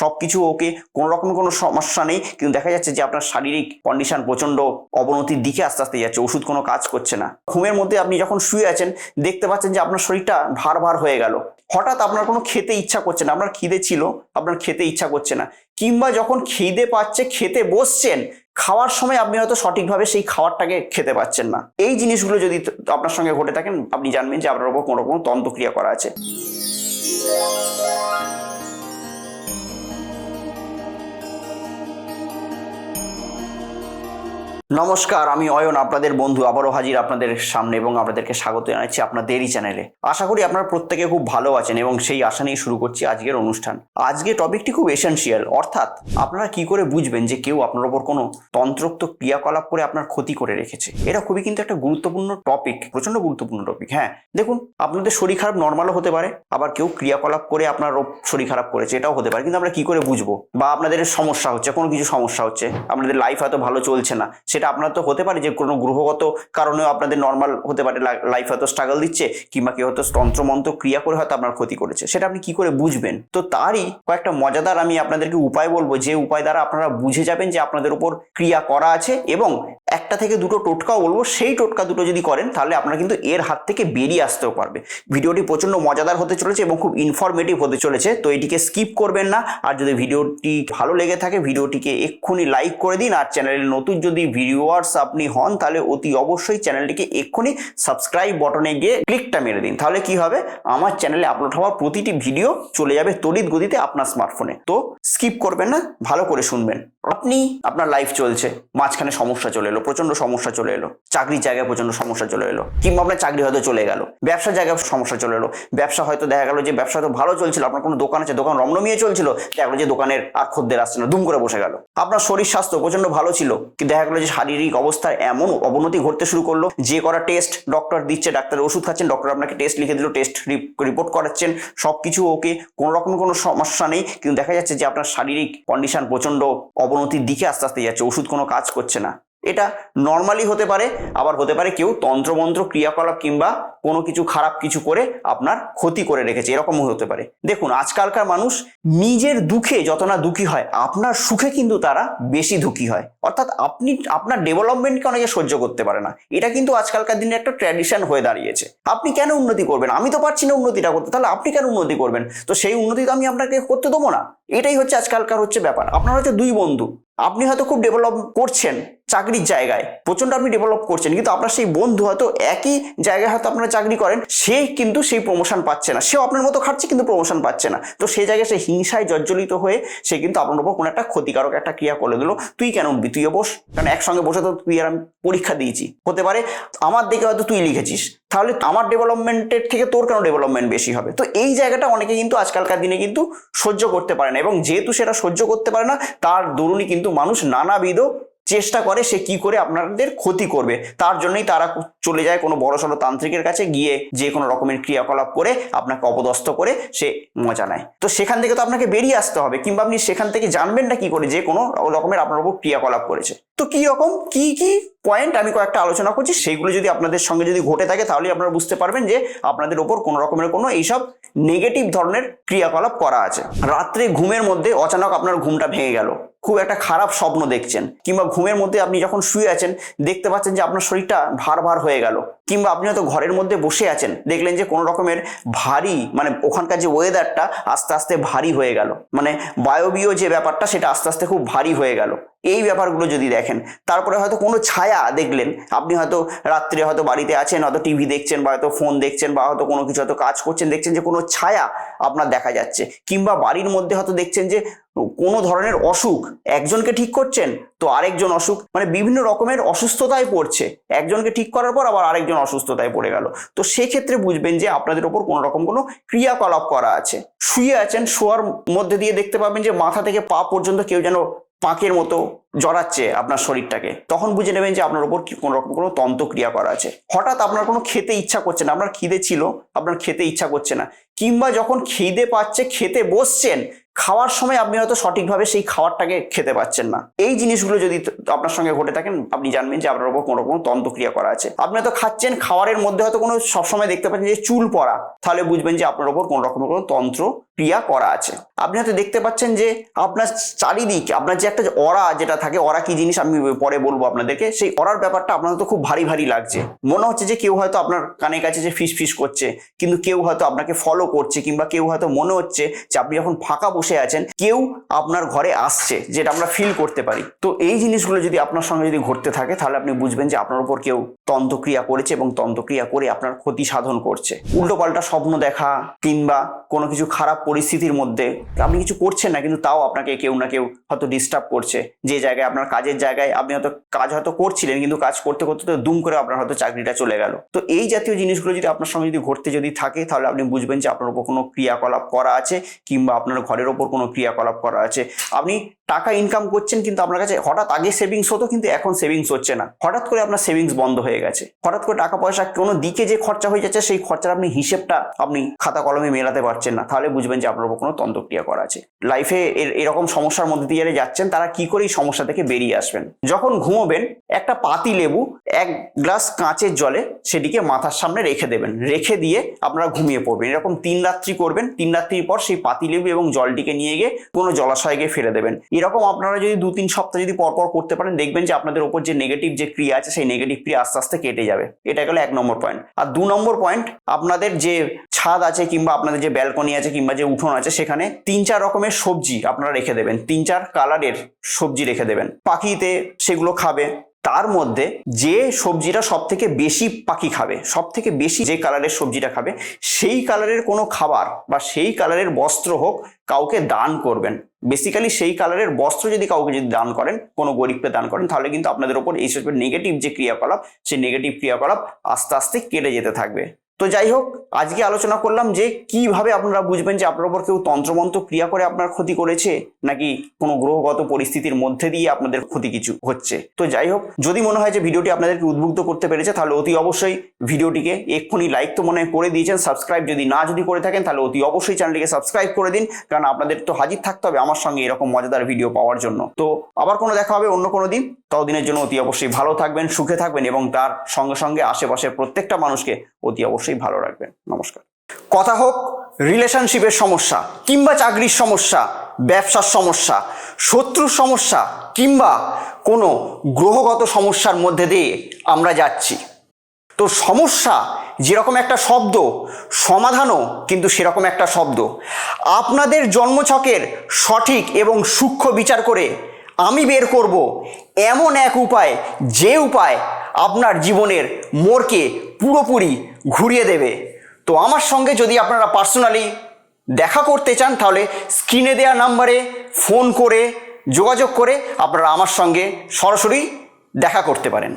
সব কিছু ওকে কোনো রকম কোনো সমস্যা নেই। কিন্তু দেখা যাচ্ছে যে আপনার শারীরিক কন্ডিশন প্রচণ্ড অবনতির দিকে আস্তে আস্তে যাচ্ছে, ওষুধ কোনো কাজ করছে না। ঘুমের মধ্যে আপনি যখন শুয়ে আছেন, দেখতে পাচ্ছেন যে আপনার শরীরটা ভার ভার হয়ে গেল। হঠাৎ আপনার কোনো খেতে ইচ্ছা করছে না, আপনার খিদে ছিল, আপনার খেতে ইচ্ছা করছে না। কিংবা যখন খিদে পাচ্ছে, খেতে বসছেন, খাওয়ার সময় আপনি হয়তো সঠিকভাবে সেই খাবারটাকে খেতে পাচ্ছেন না। এই জিনিসগুলো যদি আপনার সঙ্গে ঘটে থাকেন, আপনি জানবেন যে আপনার উপর কোনো রকম তন্ত্রক্রিয়া করা আছে। নমস্কার, আমি অয়ন, আপনাদের বন্ধু, আবারও হাজির আপনাদের সামনে এবং আপনাদেরকে স্বাগত জানাচ্ছি আপনাদেরই চ্যানেলে। আশা করি আপনারা প্রত্যেকে খুব ভালো আছেন এবং সেই আশা নিয়ে শুরু করছি আজকের অনুষ্ঠান। আজকে টপিকটি খুব এসেন্সিয়াল অর্থাৎ আপনারা কি করে বুঝবেন যে কেউ আপনার ওপর কোনো তন্ত্রোক্ত ক্রিয়াকলাপ করে আপনার ক্ষতি করে রেখেছে? এটা খুবই কিন্তু একটা গুরুত্বপূর্ণ টপিক প্রচণ্ড গুরুত্বপূর্ণ টপিক হ্যাঁ। দেখুন, আপনাদের শরীর খারাপ নর্মালও হতে পারে, আবার কেউ ক্রিয়াকলাপ করে আপনার শরীর খারাপ করেছে, এটাও হতে পারে, কিন্তু আমরা কি করে বুঝব? বা আপনাদের সমস্যা হচ্ছে, কোনো কিছু সমস্যা হচ্ছে, আপনাদের লাইফ হয়তো ভালো চলছে না সেটা আপনার তো হতে পারে যে কোনো গ্রহগত কারণেও আপনাদের নর্মাল হতে পারে লাইফ হয়তো স্ট্রাগল দিচ্ছে, কিংবা কেউ হয়তো তন্ত্রমন্ত্র ক্রিয়া করে হয়তো আপনার ক্ষতি করেছে। সেটা আপনি কি করে বুঝবেন? তো তারই কয়েকটা মজাদার আমি আপনাদেরকে উপায় বলব, যে উপায় দ্বারা আপনারা বুঝে যাবেন যে আপনাদের উপর ক্রিয়া করা আছে এবং একটা থেকে দুটো টোটকাও বলব, সেই টোটকা দুটো যদি করেন, তাহলে আপনারা কিন্তু এর হাত থেকে বেরিয়ে আসতেও পারবে। ভিডিওটি প্রচণ্ড মজাদার হতে চলেছে এবং খুব ইনফরমেটিভ হতে চলেছে, তো এটিকে স্কিপ করবেন না। আর যদি ভিডিওটি ভালো লেগে থাকে, ভিডিওটিকে এক্ষুনি লাইক করে দিন। আর চ্যানেলের নতুন যদি ভিউয়ার্স আপনি হন, তাহলে অতি অবশ্যই চ্যানেলটিকে এক্ষুনি সাবস্ক্রাইব বটনে গিয়ে ক্লিকটা মেরে দিন। তাহলে কি হবে? আমার চ্যানেলে আপলোড হওয়া প্রতিটি ভিডিও চলে যাবে তড়িৎ গতিতে আপনার স্মার্টফোনে তো স্কিপ করবেন না, ভালো করে শুনবেন। আপনি আপনার লাইফ চলছে, মাঝখানে সমস্যা চলে এলো প্রচণ্ড সমস্যা চলে এলো, চাকরির জায়গায় প্রচণ্ড সমস্যা চলে এলো, কিংবা আপনার চাকরি হয়তো চলে গেল, ব্যবসার জায়গায় সমস্যা চলে এলো, ব্যবসা হয়তো দেখা গেল যে ব্যবসা হয়তো ভালো চলছিল, আপনার কোনো দোকান আছে, দোকান রমরমিয়ে চলছিল, দেখা গেলো যে দোকানের আর খদ্দের আসছে না, দুম করে বসে গেল। আপনার শরীর স্বাস্থ্য প্রচণ্ড ভালো ছিল, কিন্তু দেখা গেলো যে শারীরিক অবস্থার এমন অবনতি ঘটতে শুরু করল, যে করা টেস্ট ডক্টর দিচ্ছে, ডাক্তার ওষুধ খাচ্ছেন ডক্টর আপনাকে টেস্ট লিখে দিল টেস্ট রিপোর্ট করাচ্ছেন সব কিছু ওকে কোনো রকম কোনো সমস্যা নেই, কিন্তু দেখা যাচ্ছে যে আপনার শারীরিক কন্ডিশন প্রচণ্ড অবনতির দিকে আস্তে আস্তে যাচ্ছে ওষুধ কোনো কাজ করছে না। এটা নর্মালি হতে পারে, আবার হতে পারে কেউ তন্ত্রমন্ত্র, ক্রিয়াকলাপ কিংবা কোনো কিছু খারাপ কিছু করে আপনার ক্ষতি করে রেখেছে, এরকমও হতে পারে। দেখুন, আজকালকার মানুষ নিজের দুঃখে যত না দুঃখী হয়, আপনার সুখে কিন্তু তারা বেশি দুঃখী হয়। অর্থাৎ আপনি, আপনার ডেভেলপমেন্টকে অনেকে সহ্য করতে পারে না। এটা কিন্তু আজকালকার দিনে একটা ট্র্যাডিশন হয়ে দাঁড়িয়েছে। আপনি কেন উন্নতি করবেন? আমি তো পারছি না উন্নতিটা করতে, তাহলে আপনি কেন উন্নতি করবেন? তো সেই উন্নতি তো আমি আপনাকে করতে দেবো না। এটাই হচ্ছে আজকালকার হচ্ছে ব্যাপার। আপনার হচ্ছে দুই বন্ধু। আপনি হয়তো খুব ডেভেলপ করছেন চাকরির জায়গায় প্রচণ্ড আপনি ডেভেলপ করছেন, কিন্তু আপনার সেই বন্ধু হয়তো একই জায়গায় হয়তো আপনারা চাকরি করেন, সে কিন্তু সেই প্রমোশন পাচ্ছে না। সেও আপনার মতো খাচ্ছে কিন্তু প্রমোশন পাচ্ছে না। তো সেই জায়গায় সে হিংসায় জর্জরিত হয়ে সে কিন্তু আপনার উপর কোনো একটা ক্ষতিকারক একটা ক্রিয়া করে দিল। তুই কেন উঠবি? তুইও বস। কারণ একসঙ্গে বসে তো তুই আর আমি পরীক্ষা দিয়েছি। হতে পারে আমার দিকে হয়তো তুই লিখেছিস। তাহলে আমার ডেভেলপমেন্টের থেকে তোর কেন ডেভেলপমেন্ট বেশি হবে? তো এই জায়গাটা অনেকে কিন্তু আজকালকার দিনে কিন্তু সহ্য করতে পারে না এবং যেহেতু সেটা সহ্য করতে পারে না, তার দরুনই কিন্তু মানুষ নানাবিধ চেষ্টা করে সে কি করে আপনাদের ক্ষতি করবে। তার জন্যই তারা চলে যায় কোনো বড় সড়ো তান্ত্রিকের কাছে গিয়ে যে কোনো রকমের ক্রিয়াকলাপ করে আপনাকে অপদস্থ করে সে মজা নেয়। তো সেখান থেকে তো আপনাকে বেরিয়ে আসতে হবে। কিংবা আপনি সেখান থেকে জানবেন না কি করে যে কোনো রকমের আপনার উপর ক্রিয়াকলাপ করেছে। তো কি রকম? কি কি পয়েন্ট আমি কয়েকটা আলোচনা করছি সেইগুলো যদি আপনাদের সঙ্গে যদি ঘটে থাকে তাহলে আপনারা বুঝতে পারবেন যে আপনাদের ওপর কোনো রকমের কোনো এইসব নেগেটিভ ধরনের ক্রিয়াকলাপ করা আছে। রাত্রে ঘুমের মধ্যে অচানক আপনার ঘুমটা ভেঙে গেল। খুব একটা খারাপ স্বপ্ন দেখছেন। কিংবা ঘুমের মধ্যে আপনি যখন শুয়ে আছেন, দেখতে পাচ্ছেন যে আপনার শরীরটা ভার ভার হয়ে গেল। কিংবা আপনি হয়তো ঘরের মধ্যে বসে আছেন, দেখলেন যে কোনো রকমের ভারী মানে ওখানকার যে ওয়েদারটা আস্তে আস্তে ভারী হয়ে গেল। মানে বায়বীয় যে ব্যাপারটা, সেটা আস্তে আস্তে খুব ভারী হয়ে গেল। এই ব্যাপারগুলো যদি দেখেন, তারপরে হয়তো কোনো ছায়া দেখলেন। আপনি হয়তো রাত্রে হয়তো বাড়িতে আছেন, হয়তো টিভি দেখছেন বা হয়তো ফোন দেখছেন বা হয়তো কোনো কিছু হয়তো কাজ করছেন, দেখছেন যে কোনো ছায়া আপনার দেখা যাচ্ছে। কিংবা বাড়ির মধ্যে হয়তো দেখছেন যে কোনো ধরনের অসুখ, একজনকে ঠিক করছেন তো আরেকজন অসুখ মানে বিভিন্ন রকমের অসুস্থতায় পড়ছে। একজনকে ঠিক করার পর আবার আরেকজন অসুস্থতায় পড়ে গেল। তো সেক্ষেত্রে বুঝবেন যে আপনাদের ওপর কোনো রকম কোনো ক্রিয়াকলাপ করা আছে। শুয়ে আছেন, শোয়ার মধ্যে দিয়ে দেখতে পাবেন যে মাথা থেকে পা পর্যন্ত কেউ যেন পাঁকের মতো জড়াচ্ছে আপনার শরীরটাকে, তখন বুঝে নেবেন যে আপনার উপর কোনো রকম কোনো তন্ত্রক্রিয়া করা আছে। হঠাৎ আপনার কোনো খেতে ইচ্ছা করছে না, আপনার খিদে ছিল, আপনার খেতে ইচ্ছা করছে না, কিংবা যখন খিদে পাচ্ছে, খেতে বসছেন, খাওয়ার সময় আপনি হয়তো সঠিকভাবে সেই খাবারটাকে খেতে পাচ্ছেন না। এই জিনিসগুলো যদি আপনার সঙ্গে ঘটে থাকেন, আপনি জানবেন যে আপনার উপর কোনো রকম তন্ত্রক্রিয়া করা আছে। আপনি হয়তো খাচ্ছেন খাওয়ারের মধ্যে হয়তো কোনো সবসময় দেখতে পাচ্ছেন যে চুল পড়া, তাহলে বুঝবেন যে আপনার উপর কোনো রকম কোনো তন্ত্র ক্রিয়া করা আছে। আপনি হয়তো দেখতে পাচ্ছেন যে আপনার চারিদিক, আপনার যে একটা অরা যেটা থাকে, অরা কি জিনিস আমি পরে বলব আপনাদেরকে, সেই অরার ব্যাপারটা আপনার তো খুব ভারী ভারী লাগছে। মনে হচ্ছে যে কেউ হয়তো আপনার কানের কাছে যে ফিস ফিস করছে, কিন্তু কেউ হয়তো আপনাকে ফলো করছে, কিংবা কেউ হয়তো মনে হচ্ছে যে আপনি যখন ফাঁকা বসে আছেন, কেউ আপনার ঘরে আসছে, যেটা আমরা ফিল করতে পারি। তো এই জিনিসগুলো যদি আপনার সঙ্গে যদি ঘটতে থাকে, তাহলে আপনি বুঝবেন যে আপনার উপর কেউ তন্ত্রক্রিয়া করেছে এবং তন্ত্রক্রিয়া করে আপনার ক্ষতি সাধন করছে। উল্টোপাল্টা স্বপ্ন দেখা কিংবা কোনো কিছু খারাপ পরিস্থিতির মধ্যে, আপনি কিছু করছেন না, কিন্তু তাও আপনাকে কেউ না কেউ হয়তো ডিস্টার্ব করছে। যে জায়গায় আপনার কাজের জায়গায় আপনি হয়তো কাজ হয়তো করছিলেন, কিন্তু কাজ করতে করতে তো দুম করে আপনার হয়তো চাকরিটা চলে গেল। তো এই জাতীয় জিনিসগুলো যদি আপনার সঙ্গে যদি ঘটতে যদি থাকে, তাহলে আপনি বুঝবেন যে আপনার উপর কোনো ক্রিয়াকলাপ করা আছে, কিংবা আপনার ঘরের ওপর কোনো ক্রিয়াকলাপ করা আছে। আপনি টাকা ইনকাম করছেন কিন্তু আপনার কাছে হঠাৎ আগে সেভিংস হতো কিন্তু এখন সেভিংস হচ্ছে না। হঠাৎ করে আপনার সেভিংস বন্ধ হয়ে গেছে। হঠাৎ করে টাকা পয়সা কোনো দিকে যে খরচা হয়ে যাচ্ছে, সেই খরচার আপনি হিসেবটা আপনি খাতা কলমে মেলাতে পারছেন না। তাহলে বুঝবেন যে আপনার উপর কোনো তন্ত্রক্রিয়া করা আছে। লাইফে এরকম সমস্যার মধ্যে দিয়ে যাচ্ছেন, তারা কি করে এই সমস্যা থেকে বেরিয়ে আসবেন? যখন ঘুমোবেন, একটা পাতি লেবু এক গ্লাস কাঁচের জলে সেটিকে মাথার সামনে রেখে দেবেন। রেখে দিয়ে আপনারা ঘুমিয়ে পড়বেন। এরকম তিন রাত্রি করবেন। তিন রাত্রির পর সেই পাতি লেবু এবং জলটিকে নিয়ে গিয়ে কোনো জলাশয়ে গিয়ে ফেলে দেবেন। এরকম আপনারা যদি দু তিন সপ্তাহ যদি পরপর করতে পারেন, দেখবেন যে আপনাদের ওপর যে নেগেটিভ যে ক্রিয়া আছে, সেই নেগেটিভ ক্রিয়া আস্তে আস্তে কেটে যাবে। এটা গেল এক নম্বর পয়েন্ট আর দু নম্বর পয়েন্ট আপনাদের যে ছাদ আছে কিংবা আপনাদের যে ব্যালকনি আছে কিংবা যে উঠোন আছে, সেখানে তিন চার রকমের সবজি আপনারা রেখে দেবেন। তিন চার কালারের সবজি রেখে দেবেন। পাখিতে সেগুলো খাবে তার মধ্যে যে সবজিটা সব থেকে বেশি পাখি খাবে সব থেকে বেশি যে কালারের সবজিটা খাবে, সেই কালারের কোনো খাবার বা সেই কালারের বস্ত্র হোক কাউকে দান করবেন। বেসিক্যালি সেই কালারের বস্ত্র যদি কাউকে যদি দান করেন, কোনো গরিবকে দান করেন, তাহলে কিন্তু আপনাদের ওপর এই নেগেটিভ যে ক্রিয়াকলাপ, সেই নেগেটিভ ক্রিয়াকলাপ আস্তে আস্তে কেটে যেতে থাকবে। তো যাই হোক, আজকে আলোচনা করলাম যে কীভাবে আপনারা বুঝবেন যে আপনার উপর কেউ তন্ত্রমন্ত্র ক্রিয়া করে আপনার ক্ষতি করেছে, নাকি কোনো গ্রহগত পরিস্থিতির মধ্যে দিয়ে আপনাদের ক্ষতি কিছু হচ্ছে। তো যাই হোক, যদি মনে হয় যে ভিডিওটি আপনাদেরকে উদ্বুদ্ধ করতে পেরেছে, তাহলে অতি অবশ্যই ভিডিওটিকে এক্ষুনি লাইক তো মনে করে দিয়েছেন সাবস্ক্রাইব যদি না যদি করে থাকেন, তাহলে অতি অবশ্যই চ্যানেলটিকে সাবস্ক্রাইব করে দিন, কারণ আপনাদের তো হাজির থাকতে হবে আমার সঙ্গে এরকম মজাদার ভিডিও পাওয়ার জন্য। তো আবার কোনো দেখা হবে অন্য কোনো দিন, ততদিনের জন্য অতি অবশ্যই ভালো থাকবেন, সুখে থাকবেন, এবং তার সঙ্গে সঙ্গে আশেপাশের প্রত্যেকটা মানুষকে অতি অবশ্যই ভালো রাখবেন। নমস্কার। কথা হোক রিলেশনশিপের সমস্যা কিংবা চাকরির সমস্যা, ব্যবসার সমস্যা, শত্রুর সমস্যা কিংবা কোনো গ্রহগত সমস্যার মধ্যে দিয়ে আমরা যাচ্ছি। তো সমস্যা যেরকম একটা শব্দ, সমাধানও কিন্তু সেরকম একটা শব্দ। আপনাদের জন্মছকের সঠিক এবং সূক্ষ্ম বিচার করে আমি বের করব এমন এক উপায় যে উপায় আপনার জীবনের মোড়কে পুরোপুরি ঘুরিয়ে দেবে। তো আমার সঙ্গে যদি আপনারা পার্সোনালি দেখা করতে চান, তাহলে স্ক্রিনে দেওয়া নাম্বারে ফোন করে যোগাযোগ করে আপনারা আমার সঙ্গে সরাসরি দেখা করতে পারেন।